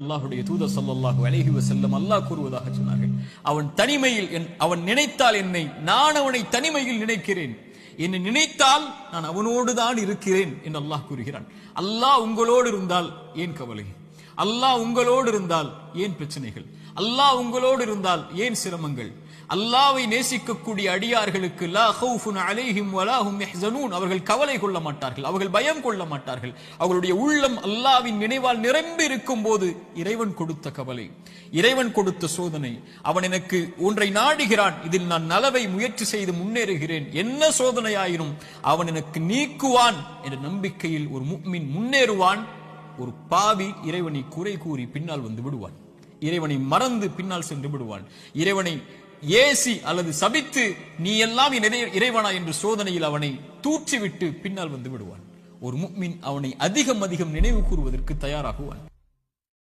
அல்லாஹுடைய தூத ஸல்லல்லாஹு அலைஹி செல்லும் அல்லாஹ் கூறுவதாக சொன்னார்கள். அவன் தனிமையில் என்- அவன் நினைத்தால் என்னை நான் அவனை தனிமையில் நினைக்கிறேன். என்னை நினைத்தால் நான் அவனோடு தான் இருக்கிறேன் என்று அல்லாஹ் கூறுகிறான். அல்லாஹ் உங்களோடு இருந்தால் ஏன் கவலை? அல்லாஹ் உங்களோடு இருந்தால் ஏன் பிரச்சனைகள்? அல்லாஹ் உங்களோடு இருந்தால் ஏன் சிரமங்கள்? அல்லாவை நேசிக்கக்கூடிய அடியார்களுக்கு லா ஹவுஃபுன் அலைஹிம் வலாஹும் அவர்கள் கவலை கொள்ள மாட்டார்கள் அவர்கள் பயம் கொள்ள மாட்டார்கள். அவர்களுடைய உள்ளம் அல்லாவின் நினைவால் நிரம்பி இருக்கும் போது இறைவன் கொடுத்த கவலை இறைவன் கொடுத்த சோதனை. அவன் எனக்கு ஒன்றை நாடுகிறான் இதில் நான் நலவை முயற்சி செய்து முன்னேறுகிறேன். என்ன சோதனையாயினும் அவன் எனக்கு நீக்குவான் என்ற நம்பிக்கையில் ஒரு முக்மின் முன்னேறுவான் ஒரு பாவி இறைவனை குறை கூறி பின்னால் வந்து விடுவான். இறைவனை மறந்து பின்னால் சென்று விடுவான். இறைவனை ஏசி அல்லது சபித்து நீ எல்லாம் இறைவனா என்று சோதனையில் அவனை தூற்றிவிட்டு பின்னால் வந்து விடுவான். ஒரு முக்மின் அவனை அதிகம் அதிகம் நினைவு கூறுவதற்கு தயாராகுவான்.